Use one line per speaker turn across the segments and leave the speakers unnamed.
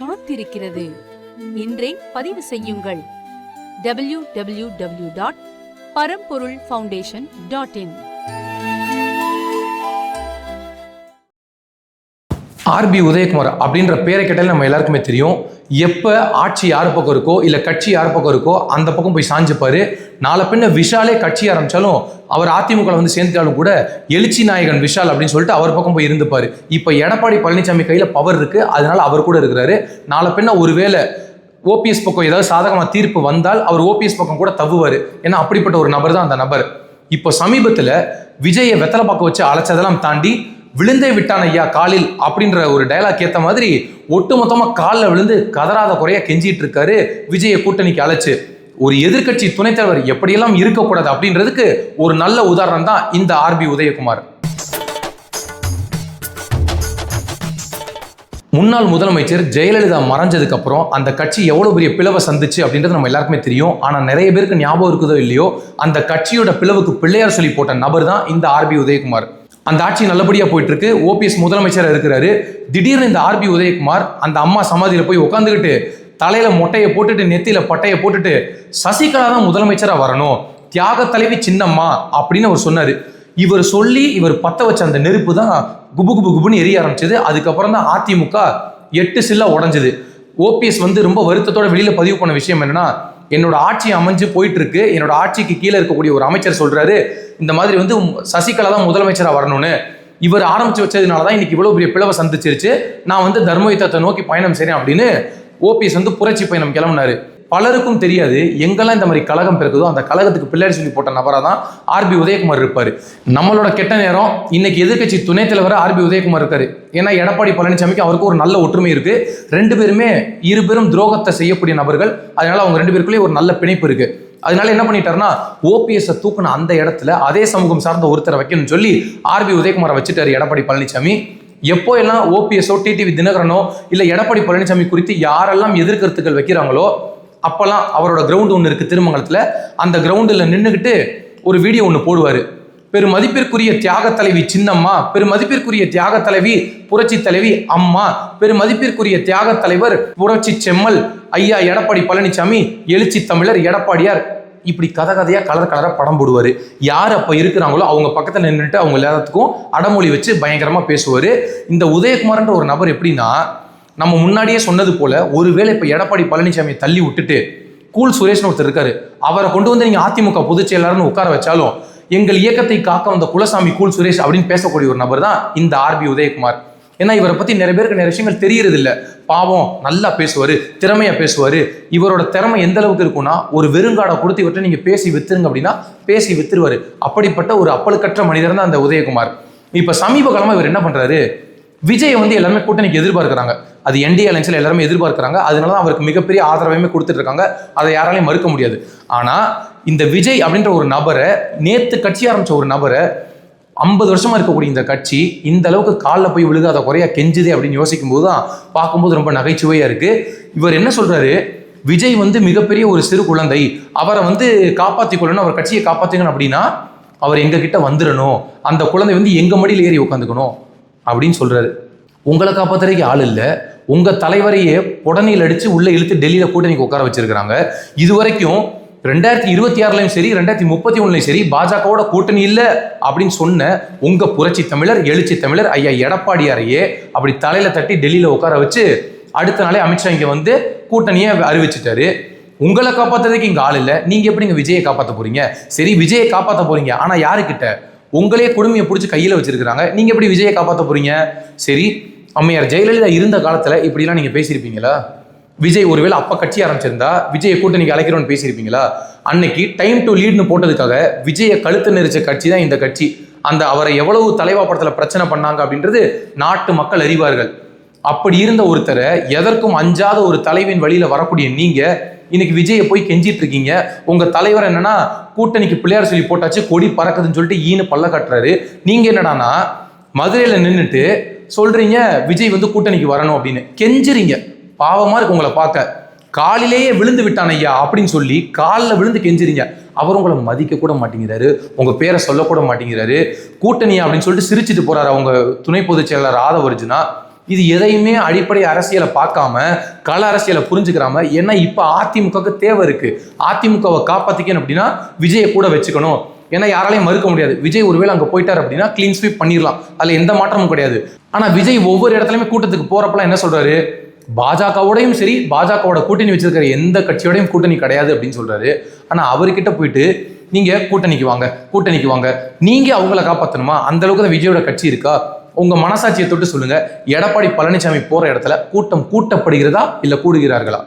காத்திருக்கிறது. இன்றே பதிவு செய்யுங்கள். W W W dot Paramporul foundation dot in
R B Udhayakumar அப்படின்ற பேரை கேட்டால் நம்ம எல்லாருக்குமே தெரியும். எப்போ ஆட்சி யார் பக்கம் இருக்கோ இல்லை கட்சி யார் பக்கம் இருக்கோ அந்த பக்கம் போய் சாஞ்சிப்பார். நாளை பின்ன விஷாலே கட்சி ஆரம்பித்தாலும் அவர் அதிமுக வந்து சேர்ந்துட்டாலும் கூட எழுச்சி நாயகன் விஷால் அப்படின்னு சொல்லிட்டு அவர் பக்கம் போய் இருந்துப்பார். இப்போ எடப்பாடி பழனிசாமி கையில் பவர் இருக்குது அதனால அவர் கூட இருக்கிறாரு. நாளை பின்ன ஒருவேளை ஓபிஎஸ் பக்கம் ஏதாவது சாதகமாக தீர்ப்பு வந்தால் அவர் ஓபிஎஸ் பக்கம் கூட தவுவார் ஏன்னா அப்படிப்பட்ட ஒரு நபர் தான் அந்த நபர். இப்போ சமீபத்தில் விஜயை வெத்தலை பக்கம் வச்சு அழைச்சதெல்லாம் தாண்டி விழுந்தே விட்டான் ஐயா காலில் அப்படின்ற ஒரு டயலாக் ஏற்ற மாதிரி ஒட்டுமொத்தமாக காலில் விழுந்து கதறாத குறையாக கெஞ்சிட்டு இருக்காரு விஜயை கூட்டணிக்கு அழைச்சு. ஒரு எதிர்க்கட்சி துணைத் தலைவர் எப்படியெல்லாம் இருக்கக்கூடாது அப்படின்றதுக்கு ஒரு நல்ல உதாரணம் தான் இந்த ஆர்பி உதயகுமார். முன்னாள் முதலமைச்சர் ஜெயலலிதா மறைஞ்சதுக்கு அப்புறம் அந்த கட்சி எவ்வளோ பெரிய பிளவை சந்திச்சு அப்படின்றது நம்ம எல்லாருக்குமே தெரியும். ஆனால் நிறைய பேருக்கு ஞாபகம் இருக்குதோ இல்லையோ அந்த கட்சியோட பிளவுக்கு பிள்ளையார் சொல்லி போட்ட நபர் தான் இந்த ஆர்பி உதயகுமார். அந்த ஆட்சி நல்லபடியாக போயிட்டு இருக்கு ஓபிஎஸ் முதலமைச்சராக இருக்கிறாரு. திடீர்னு இந்த ஆர்பி உதயகுமார் அந்த அம்மா சமாதியில் போய் உட்காந்துக்கிட்டு தலையில மொட்டையை போட்டுட்டு நெத்தியில பட்டையை போட்டுட்டு சசிகலா தான் முதலமைச்சராக வரணும். தியாக தலைவி சின்னம்மா அப்படின்னு அவர் சொன்னார். இவர் சொல்லி இவர் பத்த வச்ச அந்த நெருப்பு தான் குபு குபு குபுன்னு எரிய ஆரம்பிச்சது. அதுக்கப்புறம் தான் அதிமுக எட்டு சில்லா உடஞ்சது. ஓபிஎஸ் வந்து ரொம்ப வருத்தத்தோட வெளியில் பதிவு பண்ண விஷயம் என்னன்னா என்னோட ஆட்சி அமைஞ்சு போயிட்டு இருக்கு என்னோட ஆட்சிக்கு கீழே இருக்கக்கூடிய ஒரு அமைச்சர் சொல்றாரு இந்த மாதிரி வந்து சசிகலா தான் முதலமைச்சராக வரணும்னு. இவர் ஆரம்பிச்சு வச்சதுனால தான் இன்னைக்கு இவ்வளோ பெரிய பிளவை சந்திச்சிருச்சு. நான் வந்து தர்மயுத்தத்தை நோக்கி பயணம் செய்றேன் அப்படின்னு ஓபிஎஸ் வந்து புரட்சி பயணம் கிளம்புனாரு. பலருக்கும் தெரியாது எங்கெல்லாம் இந்த மாதிரி கழகம் பிறக்குதோ அந்த கழகத்துக்கு பிள்ளையார் சொல்லி போட்ட நபராக தான் ஆர்பி உதயகுமார் இருப்பார். நம்மளோட கெட்ட நேரம் இன்னைக்கு எதிர்க்கட்சி துணைத் தலைவர் ஆர்பி உதயகுமார் இருக்காரு. ஏன்னா எடப்பாடி பழனிசாமிக்கு அவருக்கு ஒரு நல்ல ஒற்றுமை இருக்கு. ரெண்டு பேருமே இருபெரும் துரோகத்தை செய்யக்கூடிய நபர்கள். அதனால அவங்க ரெண்டு பேருக்குள்ளேயே ஒரு நல்ல பிணைப்பு இருக்கு. அதனால என்ன பண்ணிட்டாருன்னா ஓபிஎஸ் தூக்குன அந்த இடத்துல அதே சமூகம் சார்ந்த ஒருத்தரை வைக்கணும்னு சொல்லி ஆர்பி உதயகுமாரை வச்சுட்டாரு எடப்பாடி பழனிசாமி எப்போ எல்லாம் ஓபிஎஸ்ஓ டிடிவி தினகரனோ இல்லை எடப்பாடி பழனிசாமி குறித்து யாரெல்லாம் எதிர்கருத்துக்கள் வைக்கிறாங்களோ அப்போல்லாம் அவரோட கிரவுண்டு ஒன்று இருக்குது திருமங்கலத்தில். அந்த கிரவுண்டில் நின்றுக்கிட்டு ஒரு வீடியோ ஒன்று போடுவார். பெருமதிப்பிற்குரிய தியாக தலைவி சின்னம்மா பெருமதிப்பிற்குரிய தியாக தலைவி புரட்சி தலைவி அம்மா பெருமதிப்பிற்குரிய தியாக தலைவர் புரட்சி செம்மல் ஐயா எடப்பாடி பழனிசாமி எழுச்சி தமிழர் எடப்பாடியார். இப்படி கதை கதையாக கலர் கலராக படம் போடுவார். யார் அப்போ இருக்கிறாங்களோ அவங்க பக்கத்தில் நின்றுட்டு அவங்க எல்லாத்துக்கும் அடமொழி வச்சு பயங்கரமாக பேசுவார். இந்த உதயகுமார்ன்ற ஒரு நபர் எப்படின்னா நம்ம முன்னாடியே சொன்னது போல ஒருவேளை இப்போ எடப்பாடி பழனிசாமியை தள்ளி விட்டுட்டு கூல் சுரேஷ்னு ஒருத்தர் இருக்காரு அவரை கொண்டு வந்து நீங்கள் அதிமுக பொதுச் செயலாளர்னு உட்கார வச்சாலும் எங்கள் இயக்கத்தை காக்க வந்த குலசாமி கூல் சுரேஷ் அப்படின்னு பேசக்கூடிய ஒரு நபர் தான் இந்த ஆர்பி உதயகுமார். ஏன்னா இவரை பற்றி நிறைய பேருக்கு நிறைய விஷயங்கள் தெரியறதில்ல. பாவம் நல்லா பேசுவார் திறமையாக பேசுவார். இவரோட திறமை எந்த அளவுக்கு இருக்கும்னா ஒரு வெறுங்காடை கொடுத்து இவர்கிட்ட நீங்கள் பேசி வித்துருங்க அப்படின்னா பேசி வித்துருவாரு. அப்படிப்பட்ட ஒரு அப்பழுக்கற்ற மனிதர் தான் அந்த உதயகுமார். இப்போ சமீப காலமாக இவர் என்ன பண்ணுறாரு விஜய் வந்து எல்லாமே கூட்டணிக்கு எதிர்பார்க்குறாங்க. அது என்டிஏ அலைன்ஸில் எல்லாருமே எதிர்பார்க்குறாங்க. அதனால தான் அவருக்கு மிகப்பெரிய ஆதரவையுமே கொடுத்துட்டு இருக்காங்க அதை யாராலையும் மறுக்க முடியாது. ஆனால் இந்த விஜய் அப்படின்ற ஒரு நபரை நேற்று கட்சி ஆரம்பித்த ஒரு நபரை ஐம்பது வருஷமாக இருக்கக்கூடிய இந்த கட்சி இந்த அளவுக்கு காலில் போய் விழுகாத குறையா கெஞ்சுதே அப்படின்னு யோசிக்கும் போது தான் பார்க்கும்போது ரொம்ப நகைச்சுவையாக இருக்குது இவர் என்ன சொல்கிறாரு விஜய் வந்து மிகப்பெரிய ஒரு சிறு குழந்தை. அவரை வந்து காப்பாற்றிக்கொள்ளணும் அவர் கட்சியை காப்பாற்றிக்கணும் அப்படின்னா அவர் எங்ககிட்ட வந்துடணும். அந்த குழந்தை வந்து எங்கள் மடியில் ஏறி உட்காந்துக்கணும். அப்படின்னு சொல்கிறாரு உங்களை காப்பாத்துறதுக்கு ஆள் இல்லை. உங்கள் தலைவரையே புடனையில் அடித்து உள்ளே இழுத்து டெல்லியில் கூட்டணிக்கு உட்கார வச்சிருக்கிறாங்க. இது வரைக்கும் ரெண்டாயிரத்தி இருபத்தி ஆறுலையும் சரி ரெண்டாயிரத்தி முப்பத்தி ஒன்றுலையும் சரி பாஜகவோட கூட்டணி இல்லை அப்படின்னு சொன்ன உங்கள் புரட்சி தமிழர் எழுச்சி தமிழர் ஐயா எடப்பாடியாரையே அப்படி தலையில் தட்டி டெல்லியில் உட்கார வச்சு அடுத்த நாளே அமித்ஷா இங்கே வந்து கூட்டணியை அறிவிச்சிட்டாரு. உங்களை காப்பாற்றுறதுக்கு இங்கே ஆள் இல்லை. நீங்கள் எப்படி இங்கே விஜயை காப்பாற்ற போகிறீங்க சரி விஜயை காப்பாற்ற போகிறீங்க ஆனால் யாருக்கிட்ட? உங்களே கொடுமையை பிடிச்சி கையில் வச்சிருக்கிறாங்க. நீங்கள் எப்படி விஜயை காப்பாற்ற போறீங்க? சரி அம்மையார் ஜெயலலிதா இருந்த காலத்தில் இப்படிலாம் நீங்கள் பேசியிருப்பீங்களா? விஜய் ஒருவேளை அப்போ கட்சி ஆரம்பிச்சிருந்தா விஜயை கூட்டணிக்கு அழைக்கிறோம்னு பேசியிருப்பீங்களா? அன்னைக்கு டைம் டு லீட்னு போட்டதுக்காக விஜயை கழுத்து நெரிச்ச கட்சி தான் இந்த கட்சி. அந்த அவரை எவ்வளவு தலைவா படத்தில் பிரச்சனை பண்ணாங்க அப்படின்றது நாட்டு மக்கள் அறிவார்கள். அப்படி இருந்த ஒருத்தரை எதற்கும் அஞ்சாத ஒரு தலைவின் வழியில வரக்கூடிய நீங்க இன்னைக்கு விஜயை போய் கெஞ்சிட்டு இருக்கீங்க. உங்க தலைவர் என்னன்னா கூட்டணிக்கு பிள்ளையார் சொல்லி போட்டாச்சு கொடி பறக்குதுன்னு சொல்லிட்டு ஈனு பல்ல கட்டுறாரு. நீங்க என்னடான்னா மதுரையில நின்றுட்டு சொல்றீங்க விஜய் வந்து கூட்டணிக்கு வரணும் அப்படின்னு. கெஞ்சுறீங்க. பாவமா இருக்கு உங்களை பார்க்க. காலிலேயே விழுந்து விட்டான் ஐயா அப்படின்னு சொல்லி காலில் விழுந்து கெஞ்சுறீங்க. அவர் உங்களை மதிக்க கூட மாட்டேங்கிறாரு. உங்க பேரை சொல்லக்கூட மாட்டேங்கிறாரு. கூட்டணியா அப்படின்னு சொல்லிட்டு சிரிச்சிட்டு போறாரு அவங்க துணை பொதுச் செயலாளர் ஆதவர்ஜுனா இது எதையுமே அடிப்படை அரசியலை பார்க்காம கள அரசியலை புரிஞ்சுக்கிறாம ஏன்னா இப்போ அதிமுகவுக்கு தேவை இருக்குது அதிமுகவை காப்பாற்றிக்கணும் அப்படின்னா விஜயை கூட வச்சுக்கணும். ஏன்னா யாராலையும் மறுக்க முடியாது. விஜய் ஒருவேளை அங்கே போயிட்டார் அப்படின்னா க்ளீன் ஸ்வீப் பண்ணிடலாம். அதில் எந்த மாற்றமும் கிடையாது. ஆனால் விஜய் ஒவ்வொரு இடத்துலையுமே கூட்டத்துக்கு போகிறப்பலாம் என்ன சொல்கிறாரு பாஜகவோடையும் சரி பாஜகவோட கூட்டணி வச்சிருக்கிற எந்த கட்சியோடையும் கூட்டணி கிடையாது அப்படின்னு சொல்கிறாரு ஆனால் அவர்கிட்ட போயிட்டு நீங்கள் கூட்டணிக்கு வாங்க கூட்டணிக்கு வாங்க. நீங்கள் அவங்கள காப்பாற்றணுமா அந்த அளவுக்கு தான் விஜயோட கட்சி இருக்கா? உங்க மனசாட்சியை தொட்டு சொல்லுங்க. எடப்பாடி பழனிசாமி போற இடத்துல கூட்டம் கூட்டப்படுகிறதா இல்ல கூடுகிறார்களா?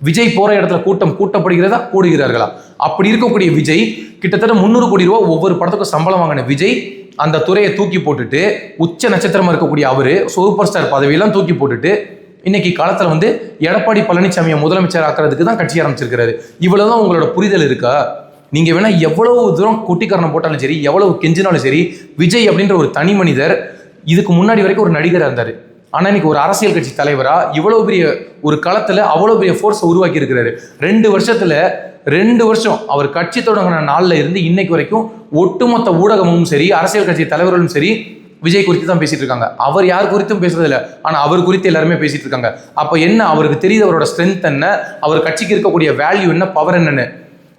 விஜய் போற இடத்துல கூட்டம் கூட்டப்படுகிறதா கூடுகிறார்களா? அப்படி இருக்கக்கூடிய விஜய் கிட்டத்தட்ட முந்நூறு கோடி ரூபா ஒவ்வொரு படத்துக்கும் சம்பளம் வாங்கின விஜய் அந்த துறையை தூக்கி போட்டுட்டு உச்ச நட்சத்திரமா இருக்கக்கூடிய அவரு சூப்பர் ஸ்டார் பதவியெல்லாம் தூக்கி போட்டுட்டு இன்னைக்கு காலத்துல வந்து எடப்பாடி பழனிசாமியை முதலமைச்சர் ஆக்குறதுக்கு தான் கட்சி ஆரம்பிச்சிருக்கிறாரு. இவ்வளவுதான் உங்களோட புரிதல் இருக்கா? நீங்க வேணா எவ்வளவு தூரம் குட்டிக்காரணம் போட்டாலும் சரி எவ்வளவு கெஞ்சினாலும் சரி விஜய் அப்படின்ற ஒரு தனி மனிதர் இதுக்கு முன்னாடி வரைக்கும் ஒரு நடிகராக இருந்தார். ஆனால் இன்னைக்கு ஒரு அரசியல் கட்சி தலைவராக இவ்வளோ பெரிய ஒரு களத்தில் அவ்வளோ பெரிய ஃபோர்ஸை உருவாக்கி இருக்கிறாரு. ரெண்டு வருஷத்தில் ரெண்டு வருஷம் அவர் கட்சி தொடங்கின நாளில் இருந்து இன்னைக்கு வரைக்கும் ஒட்டுமொத்த ஊடகமும் சரி அரசியல் கட்சி தலைவர்களும் சரி விஜய் குறித்து தான் பேசிட்டு இருக்காங்க. அவர் யார் குறித்தும் பேசுறதில்ல ஆனால் அவர் குறித்து எல்லாருமே பேசிட்டு இருக்காங்க. அப்போ என்ன அவருக்கு தெரியுது? அவரோட ஸ்ட்ரென்த் என்ன? அவர் கட்சிக்கு இருக்கக்கூடிய வேல்யூ என்ன? பவர் என்னன்னு?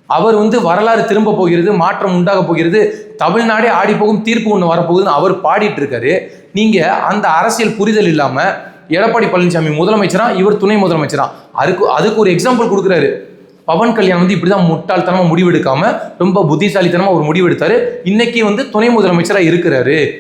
அவர் வந்து வரலாறு திரும்ப போகிறது மாற்றம் உண்டாக போகிறது தமிழ்நாடே ஆடி போகும் தீர்ப்பு ஒன்று வரப்போகுதுன்னு அவர் பாடிட்டு இருக்காரு. நீங்க அந்த அரசியல் புரிதல் இல்லாம எடப்பாடி பழனிசாமி முதலமைச்சரா இவர் துணை முதலமைச்சரா? அதுக்கு அதுக்கு ஒரு எக்ஸாம்பிள் கொடுக்குறாரு. பவன் கல்யாண் வந்து இப்படிதான் முட்டாள்தனமா முடிவெடுக்காம ரொம்ப புத்திசாலித்தனமா ஒரு முடிவெடுத்தாரு. இன்னைக்கு வந்து துணை முதலமைச்சரா இருக்கிறாரு.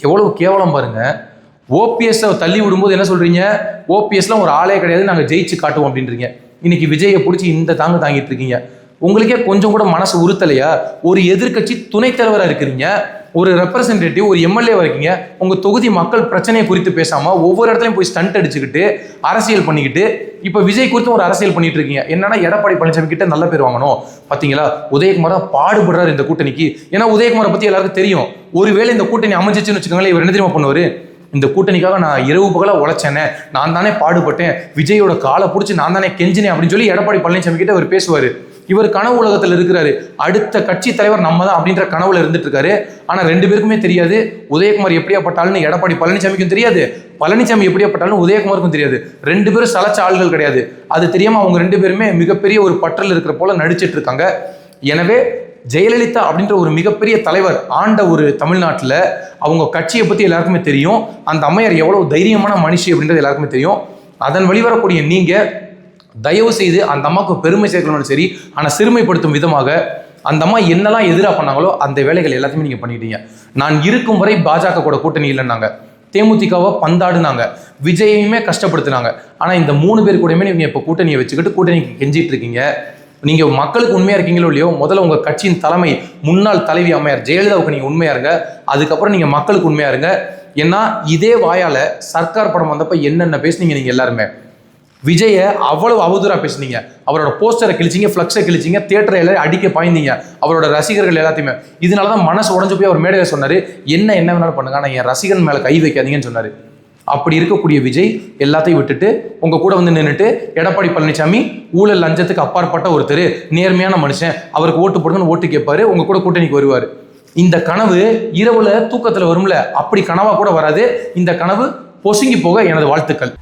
எவ்வளவு கேவலம் பாருங்க. ஓபிஎஸ் தள்ளி விடும்போது என்ன சொல்றீங்க? ஓபிஎஸ்லாம் ஒரு ஆளே கிடையாது நாங்க ஜெயிச்சு காட்டுவோம் அப்படின்றீங்க. இன்னைக்கு விஜயை பிடிச்சி இந்த தாங்க தாங்கிட்டு இருக்கீங்க. உங்களுக்கே கொஞ்சம் கூட மனசு உறுத்தலையா? ஒரு எதிர்க்கட்சி துணைத் தலைவரா இருக்கிறீங்க. ஒரு ரெப்ரசன்டேட்டிவ் ஒரு எம்எல்ஏ இருக்கீங்க. உங்கள் தொகுதி மக்கள் பிரச்சனையை குறித்து பேசாமல் ஒவ்வொரு இடத்துலையும் போய் ஸ்டண்ட் அடிச்சுக்கிட்டு அரசியல் பண்ணிக்கிட்டு இப்போ விஜய் குறித்து ஒரு அரசியல் பண்ணிட்டு இருக்கீங்க. என்னன்னா எடப்பாடி பழனிசாமி கிட்ட நல்ல பேர் வாங்கணும். பார்த்தீங்களா உதயகுமார் தான் பாடுபடுறாரு இந்த கூட்டணிக்கு. ஏன்னா உதயகுமாரை பற்றி எல்லாருக்கும் தெரியும். ஒருவேளை இந்த கூட்டணி அமைஞ்சிச்சுன்னு வச்சுக்கோங்களேன் இவர் என்ன தெரியுமா பண்ணுவார்? இந்த கூட்டணிக்காக நான் இரவு பகலாக உழைச்சேனே நான் தானே பாடுபட்டேன் விஜயோட காலை பிடிச்சி நான் தானே கெஞ்சினேன் அப்படின்னு சொல்லி எடப்பாடி பழனிசாமி கிட்ட அவர் பேசுவார். இவர் கனவு உலகத்தில் இருக்கிறாரு. அடுத்த கட்சி தலைவர் நம்ம தான் அப்படின்ற கனவுல இருந்துட்டு இருக்காரு ஆனா ரெண்டு பேருக்குமே தெரியாது. உதயகுமார் எப்படியாப்பட்டாலும் எடப்பாடி பழனிசாமிக்கும் தெரியாது. பழனிசாமி எப்படியாப்பட்டாலும் உதயகுமாருக்கும் தெரியாது. ரெண்டு பேரும் சலச்ச ஆள்கள் கிடையாது. அது தெரியாம அவங்க ரெண்டு பேருமே மிகப்பெரிய ஒரு பற்றல் இருக்கிற போல நடிச்சிட்டு இருக்காங்க எனவே ஜெயலலிதா அப்படின்ற ஒரு மிகப்பெரிய தலைவர் ஆண்ட ஒரு தமிழ்நாட்டில் அவங்க கட்சியை பற்றி எல்லாருக்குமே தெரியும். அந்த அம்மையார் எவ்வளோ தைரியமான மனுஷி அப்படின்றது எல்லாருக்குமே தெரியும். அதன் வழிவரக்கூடிய நீங்கள் தயவு செய்து அந்த அம்மாவுக்கு பெருமை சேர்க்கணும்னு சரி ஆனால் சிறுமைப்படுத்தும் விதமாக அந்த அம்மா என்னெல்லாம் எதிராக பண்ணாங்களோ அந்த வேலைகள் எல்லாத்தையுமே நீங்கள் பண்ணிட்டீங்க. நான் இருக்கும் வரை பாஜக கூட கூட்டணி இல்லைன்னாங்க. தேமுதிகவை பந்தாடுனாங்க. விஜயையுமே கஷ்டப்படுத்தினாங்க. ஆனால் இந்த மூணு பேர் கூடயுமே நீங்கள் இப்போ கூட்டணியை வச்சுக்கிட்டு கூட்டணிக்கு கெஞ்சிட்டு இருக்கீங்க. நீங்கள் மக்களுக்கு உண்மையாக இருக்கீங்களோ இல்லையோ முதல்ல உங்கள் கட்சியின் தலைமை முன்னாள் தலைவி அம்மையார் ஜெயலலிதாவுக்கு நீங்கள் உண்மையா இருங்க. அதுக்கப்புறம் நீங்கள் மக்களுக்கு உண்மையா இருங்க. ஏன்னா இதே வாயால் சர்க்கார் படம் வந்தப்போ என்னென்ன பேசுனீங்க நீங்கள் எல்லாருமே? விஜயை அவ்வளவு அவதூறாக பேசுனீங்க. அவரோட போஸ்டரை கிழிச்சிங்க ஃப்ளக்ஸை கிழிச்சிங்க தேட்டரை எல்லாம் அடிக்க பாய்ந்தீங்க. அவரோட ரசிகர்கள் எல்லாத்தையுமே. இதனால தான் மனசு உடஞ்சு போய் அவர் மேடையில் சொன்னார் என்ன என்ன வேணாலும் பண்ணுங்க. ஆனால் என் ரசிகன் மேலே கை வைக்காதீங்கன்னு சொன்னார். அப்படி இருக்கக்கூடிய விஜய் எல்லாத்தையும் விட்டுட்டு உங்க கூட வந்து நின்றுட்டு எடப்பாடி பழனிசாமி ஊழல் லஞ்சத்துக்கு அப்பாற்பட்ட ஒருத்தர் நேர்மையான மனுஷன். அவருக்கு ஓட்டு போடுங்கன்னு ஓட்டு கேட்பாரு. உங்க கூட கூட்டணிக்கு வருவார். இந்த கனவு இரவுல தூக்கத்தில் வரும்ல அப்படி கனவாக கூட வராது. இந்த கனவு பொசுங்கி போக எனது வாழ்த்துக்கள்.